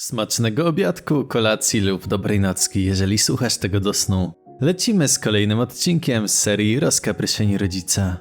Smacznego obiadku, kolacji lub dobrej nocki, jeżeli słuchasz tego do snu. Lecimy z kolejnym odcinkiem z serii Rozkapryszeni Rodzica.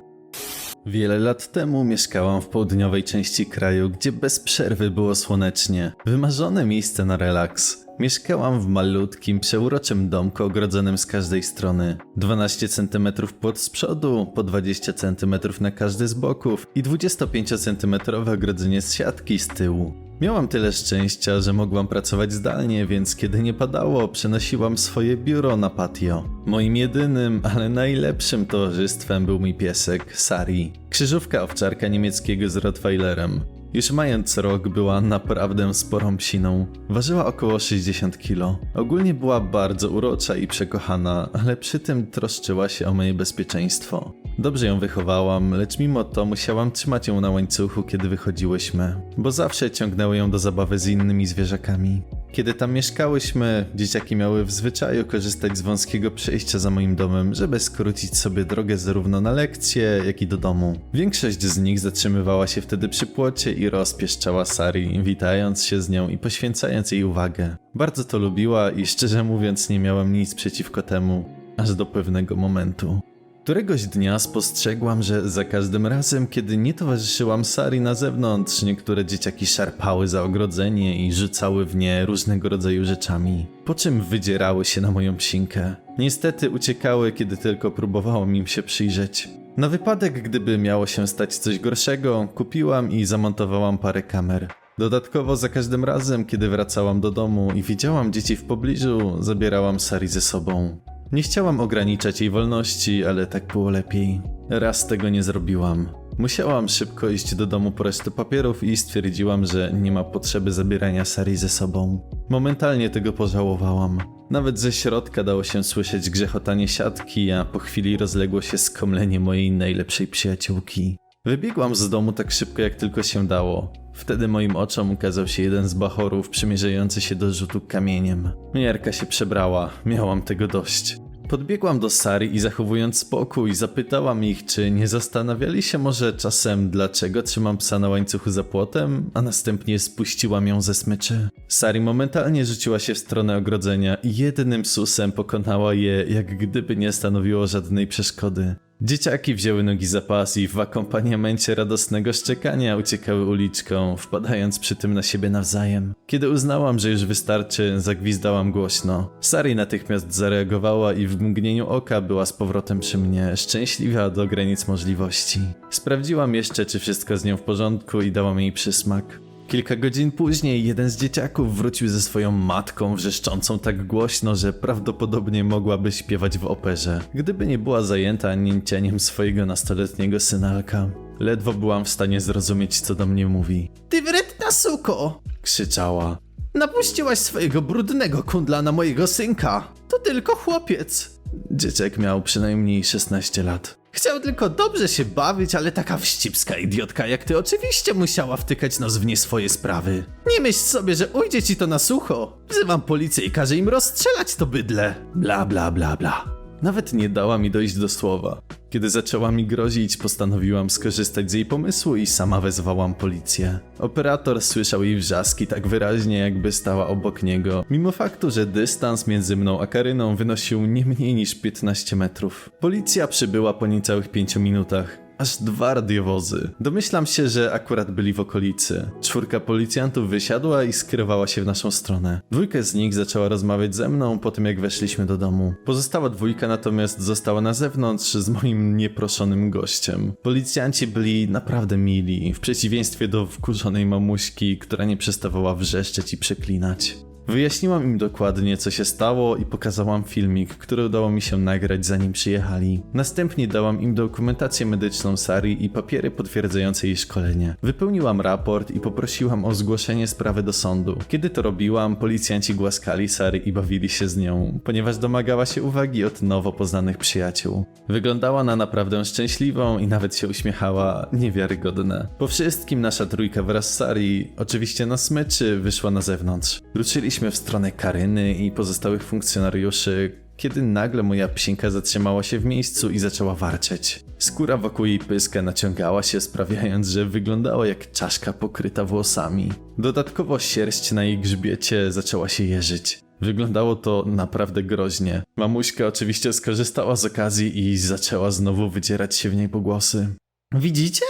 Wiele lat temu mieszkałam w południowej części kraju, gdzie bez przerwy było słonecznie. Wymarzone miejsce na relaks. Mieszkałam w malutkim, przeuroczym domku ogrodzonym z każdej strony. 12 cm płot z przodu, po 20 cm na każdy z boków i 25 cm ogrodzenie z siatki z tyłu. Miałam tyle szczęścia, że mogłam pracować zdalnie, więc kiedy nie padało, przenosiłam swoje biuro na patio. Moim jedynym, ale najlepszym towarzystwem był mój piesek, Sari. Krzyżówka owczarka niemieckiego z Rottweilerem. Już mając rok była naprawdę sporą psiną. Ważyła około 60 kg. Ogólnie była bardzo urocza i przekochana, ale przy tym troszczyła się o moje bezpieczeństwo. Dobrze ją wychowałam, lecz mimo to musiałam trzymać ją na łańcuchu, kiedy wychodziłyśmy, bo zawsze ciągnęły ją do zabawy z innymi zwierzakami. Kiedy tam mieszkałyśmy, dzieciaki miały w zwyczaju korzystać z wąskiego przejścia za moim domem, żeby skrócić sobie drogę zarówno na lekcje, jak i do domu. Większość z nich zatrzymywała się wtedy przy płocie i rozpieszczała Sari, witając się z nią i poświęcając jej uwagę. Bardzo to lubiła i szczerze mówiąc nie miałam nic przeciwko temu, aż do pewnego momentu. Któregoś dnia spostrzegłam, że za każdym razem, kiedy nie towarzyszyłam Sari na zewnątrz, niektóre dzieciaki szarpały za ogrodzenie i rzucały w nie różnego rodzaju rzeczami, po czym wydzierały się na moją psinkę. Niestety uciekały, kiedy tylko próbowałam im się przyjrzeć. Na wypadek, gdyby miało się stać coś gorszego, kupiłam i zamontowałam parę kamer. Dodatkowo za każdym razem, kiedy wracałam do domu i widziałam dzieci w pobliżu, zabierałam Sari ze sobą. Nie chciałam ograniczać jej wolności, ale tak było lepiej. Raz tego nie zrobiłam. Musiałam szybko iść do domu po resztę papierów i stwierdziłam, że nie ma potrzeby zabierania Sari ze sobą. Momentalnie tego pożałowałam. Nawet ze środka dało się słyszeć grzechotanie siatki, a po chwili rozległo się skomlenie mojej najlepszej przyjaciółki. Wybiegłam z domu tak szybko jak tylko się dało. Wtedy moim oczom ukazał się jeden z bachorów przymierzający się do rzutu kamieniem. Miarka się przebrała, miałam tego dość. Podbiegłam do Sari i zachowując spokój, zapytałam ich, czy nie zastanawiali się może czasem, dlaczego trzymam psa na łańcuchu za płotem, a następnie spuściłam ją ze smyczy. Sari momentalnie rzuciła się w stronę ogrodzenia i jednym susem pokonała je, jak gdyby nie stanowiło żadnej przeszkody. Dzieciaki wzięły nogi za pas i w akompaniamencie radosnego szczekania uciekały uliczką, wpadając przy tym na siebie nawzajem. Kiedy uznałam, że już wystarczy, zagwizdałam głośno. Sari natychmiast zareagowała i w mgnieniu oka była z powrotem przy mnie, szczęśliwa do granic możliwości. Sprawdziłam jeszcze, czy wszystko z nią w porządku i dałam jej przysmak. Kilka godzin później jeden z dzieciaków wrócił ze swoją matką, wrzeszczącą tak głośno, że prawdopodobnie mogłaby śpiewać w operze, gdyby nie była zajęta nięcieniem swojego nastoletniego synalka. Ledwo byłam w stanie zrozumieć, co do mnie mówi. Ty wredna suko! Krzyczała. Napuściłaś swojego brudnego kundla na mojego synka. To tylko chłopiec. Dzieciak miał przynajmniej 16 lat. Chciał tylko dobrze się bawić, ale taka wścibska idiotka jak ty oczywiście musiała wtykać nos w nie swoje sprawy. Nie myśl sobie, że ujdzie ci to na sucho. Wzywam policję i każę im rozstrzelać to bydle. Bla bla bla bla. Nawet nie dała mi dojść do słowa. Kiedy zaczęła mi grozić, postanowiłam skorzystać z jej pomysłu i sama wezwałam policję. Operator słyszał jej wrzaski tak wyraźnie, jakby stała obok niego, mimo faktu, że dystans między mną a Karyną wynosił nie mniej niż 15 metrów. Policja przybyła po niecałych 5 minutach. Aż dwa radiowozy. Domyślam się, że akurat byli w okolicy. Czwórka policjantów wysiadła i skierowała się w naszą stronę. Dwójka z nich zaczęła rozmawiać ze mną po tym, jak weszliśmy do domu. Pozostała dwójka natomiast została na zewnątrz z moim nieproszonym gościem. Policjanci byli naprawdę mili, w przeciwieństwie do wkurzonej mamuśki, która nie przestawała wrzeszczeć i przeklinać. Wyjaśniłam im dokładnie, co się stało i pokazałam filmik, który udało mi się nagrać zanim przyjechali. Następnie dałam im dokumentację medyczną Sari i papiery potwierdzające jej szkolenie. Wypełniłam raport i poprosiłam o zgłoszenie sprawy do sądu. Kiedy to robiłam, policjanci głaskali Sari i bawili się z nią, ponieważ domagała się uwagi od nowo poznanych przyjaciół. Wyglądała na naprawdę szczęśliwą i nawet się uśmiechała, niewiarygodne. Po wszystkim nasza trójka wraz z Sari, oczywiście na smyczy, wyszła na zewnątrz. Ruszyliśmy w stronę Karyny i pozostałych funkcjonariuszy, kiedy nagle moja psinka zatrzymała się w miejscu i zaczęła warczeć. Skóra wokół jej pyska naciągała się, sprawiając, że wyglądała jak czaszka pokryta włosami. Dodatkowo sierść na jej grzbiecie zaczęła się jeżyć. Wyglądało to naprawdę groźnie. Mamuśka oczywiście skorzystała z okazji i zaczęła znowu wydzierać się w niej pogłosy. Widzicie?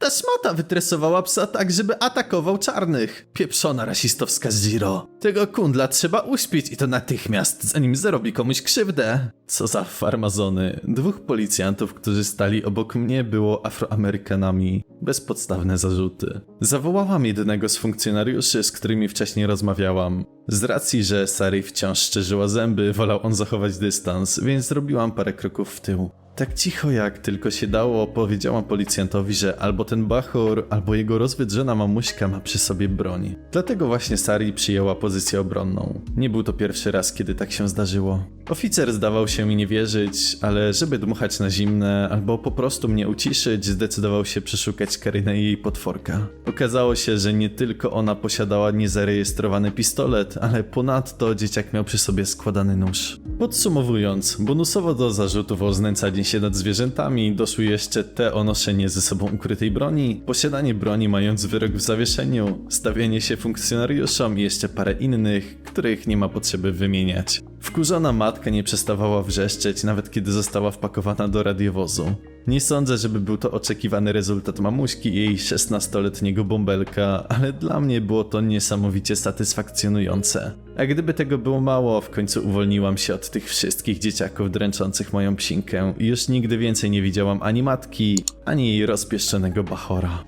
Ta szmata wytresowała psa tak, żeby atakował czarnych. Pieprzona rasistowska Ziro. Tego kundla trzeba uśpić i to natychmiast, zanim zrobi komuś krzywdę. Co za farmazony. Dwóch policjantów, którzy stali obok mnie, było afroamerykanami. Bezpodstawne zarzuty. Zawołałam jednego z funkcjonariuszy, z którymi wcześniej rozmawiałam. Z racji, że Sari wciąż szczerzyła zęby, wolał on zachować dystans, więc zrobiłam parę kroków w tył. Tak cicho jak tylko się dało, powiedziałam policjantowi, że albo ten bachor, albo jego rozwydrzona mamuśka ma przy sobie broń. Dlatego właśnie Sari przyjęła pozycję obronną. Nie był to pierwszy raz, kiedy tak się zdarzyło. Oficer zdawał się mi nie wierzyć, ale żeby dmuchać na zimne, albo po prostu mnie uciszyć, zdecydował się przeszukać Karynę i jej potworka. Okazało się, że nie tylko ona posiadała niezarejestrowany pistolet, ale ponadto dzieciak miał przy sobie składany nóż. Podsumowując, bonusowo do zarzutów o znęcanie się nad zwierzętami doszły jeszcze te o noszenie ze sobą ukrytej broni, posiadanie broni mając wyrok w zawieszeniu, stawianie się funkcjonariuszom i jeszcze parę innych, których nie ma potrzeby wymieniać. Wkurzona matka nie przestawała wrzeszczeć, nawet kiedy została wpakowana do radiowozu. Nie sądzę, żeby był to oczekiwany rezultat mamuśki i jej 16-letniego bąbelka, ale dla mnie było to niesamowicie satysfakcjonujące. A gdyby tego było mało, w końcu uwolniłam się od tych wszystkich dzieciaków dręczących moją psinkę i już nigdy więcej nie widziałam ani matki, ani jej rozpieszczonego bachora.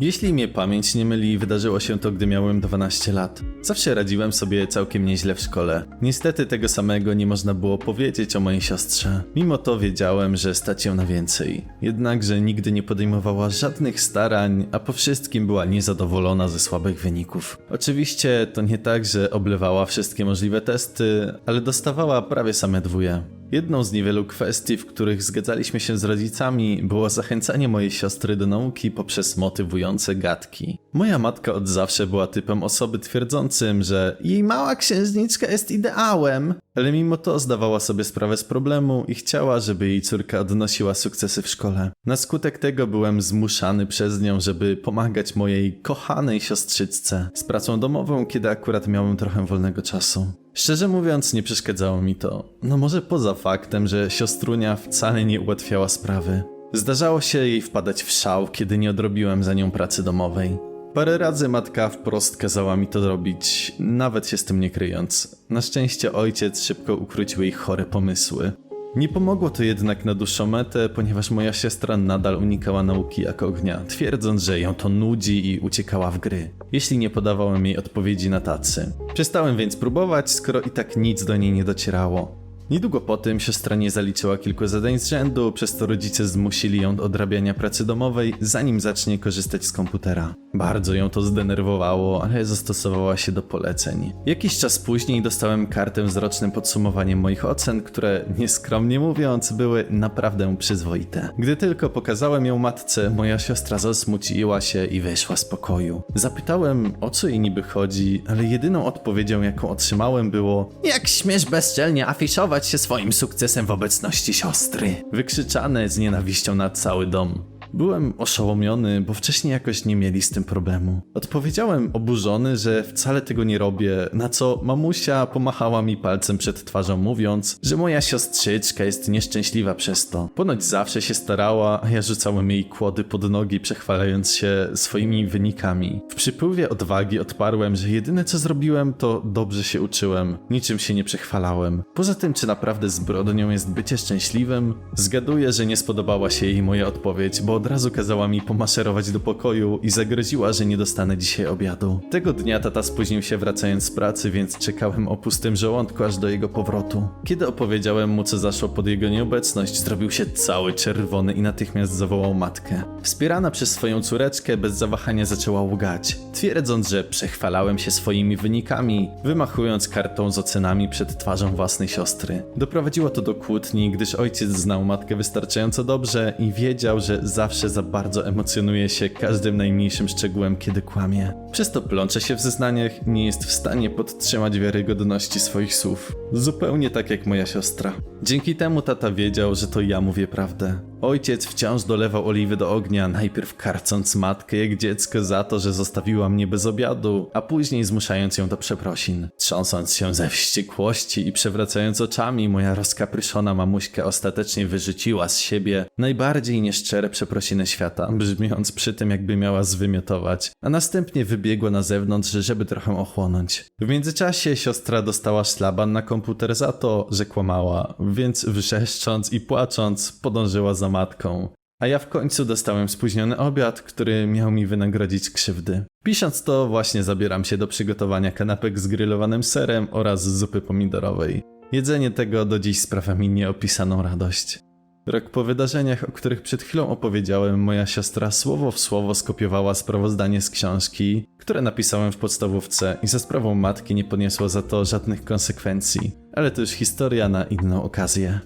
Jeśli mnie pamięć nie myli, wydarzyło się to, gdy miałem 12 lat. Zawsze radziłem sobie całkiem nieźle w szkole. Niestety tego samego nie można było powiedzieć o mojej siostrze. Mimo to wiedziałem, że stać ją na więcej. Jednakże nigdy nie podejmowała żadnych starań, a po wszystkim była niezadowolona ze słabych wyników. Oczywiście to nie tak, że oblewała wszystkie możliwe testy, ale dostawała prawie same dwóje. Jedną z niewielu kwestii, w których zgadzaliśmy się z rodzicami, było zachęcanie mojej siostry do nauki poprzez motywujące gadki. Moja matka od zawsze była typem osoby twierdzącym, że jej mała księżniczka jest ideałem, ale mimo to zdawała sobie sprawę z problemu i chciała, żeby jej córka odnosiła sukcesy w szkole. Na skutek tego byłem zmuszany przez nią, żeby pomagać mojej kochanej siostrzyczce z pracą domową, kiedy akurat miałem trochę wolnego czasu. Szczerze mówiąc, nie przeszkadzało mi to. No może poza faktem, że siostrunia wcale nie ułatwiała sprawy. Zdarzało się jej wpadać w szał, kiedy nie odrobiłem za nią pracy domowej. Parę razy matka wprost kazała mi to robić, nawet się z tym nie kryjąc. Na szczęście ojciec szybko ukrócił jej chore pomysły. Nie pomogło to jednak na dłuższą metę, ponieważ moja siostra nadal unikała nauki jak ognia, twierdząc, że ją to nudzi i uciekała w gry, jeśli nie podawałem jej odpowiedzi na tacy. Przestałem więc próbować, skoro i tak nic do niej nie docierało. Niedługo po tym siostra nie zaliczyła kilku zadań z rzędu, przez to rodzice zmusili ją do odrabiania pracy domowej, zanim zacznie korzystać z komputera. Bardzo ją to zdenerwowało, ale zastosowała się do poleceń. Jakiś czas później dostałem kartę z rocznym podsumowaniem moich ocen, które, nieskromnie mówiąc, były naprawdę przyzwoite. Gdy tylko pokazałem ją matce, moja siostra zasmuciła się i wyszła z pokoju. Zapytałem, o co jej niby chodzi, ale jedyną odpowiedzią, jaką otrzymałem, było Jak śmiesz bezczelnie afiszować się swoim sukcesem w obecności siostry? Wykrzyczane z nienawiścią na cały dom. Byłem oszołomiony, bo wcześniej jakoś nie mieli z tym problemu. Odpowiedziałem oburzony, że wcale tego nie robię, na co mamusia pomachała mi palcem przed twarzą, mówiąc, że moja siostrzyczka jest nieszczęśliwa przez to. Ponoć zawsze się starała, a ja rzucałem jej kłody pod nogi, przechwalając się swoimi wynikami. W przypływie odwagi odparłem, że jedyne co zrobiłem, to dobrze się uczyłem, niczym się nie przechwalałem. Poza tym, czy naprawdę zbrodnią jest bycie szczęśliwym? Zgaduję, że nie spodobała się jej moja odpowiedź, bo od razu kazała mi pomaszerować do pokoju i zagroziła, że nie dostanę dzisiaj obiadu. Tego dnia tata spóźnił się wracając z pracy, więc czekałem o pustym żołądku aż do jego powrotu. Kiedy opowiedziałem mu, co zaszło pod jego nieobecność, zrobił się cały czerwony i natychmiast zawołał matkę. Wspierana przez swoją córeczkę, bez zawahania zaczęła łgać, twierdząc, że przechwalałem się swoimi wynikami, wymachując kartą z ocenami przed twarzą własnej siostry. Doprowadziło to do kłótni, gdyż ojciec znał matkę wystarczająco dobrze i wiedział, że zawsze zawsze za bardzo emocjonuje się każdym najmniejszym szczegółem, kiedy kłamie. Przez to plącze się w zeznaniach nie jest w stanie podtrzymać wiarygodności swoich słów. Zupełnie tak jak moja siostra. Dzięki temu tata wiedział, że to ja mówię prawdę. Ojciec wciąż dolewał oliwy do ognia, najpierw karcąc matkę jak dziecko za to, że zostawiła mnie bez obiadu, a później zmuszając ją do przeprosin. Trząsąc się ze wściekłości i przewracając oczami, moja rozkapryszona mamuśka ostatecznie wyrzuciła z siebie najbardziej nieszczere przeprosiny świata, brzmiąc przy tym jakby miała zwymiotować, a następnie wybiegła na zewnątrz, żeby trochę ochłonąć. W międzyczasie siostra dostała szlaban na komputer za to, że kłamała, więc wrzeszcząc i płacząc podążyła za matką. A ja w końcu dostałem spóźniony obiad, który miał mi wynagrodzić krzywdy. Pisząc to, właśnie zabieram się do przygotowania kanapek z grillowanym serem oraz zupy pomidorowej. Jedzenie tego do dziś sprawia mi nieopisaną radość. Rok po wydarzeniach, o których przed chwilą opowiedziałem, moja siostra słowo w słowo skopiowała sprawozdanie z książki, które napisałem w podstawówce i za sprawą matki nie poniosła za to żadnych konsekwencji. Ale to już historia na inną okazję.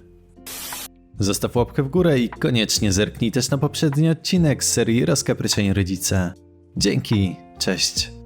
Zostaw łapkę w górę i koniecznie zerknij też na poprzedni odcinek serii Rozkapryszeń Rodzica. Dzięki, cześć.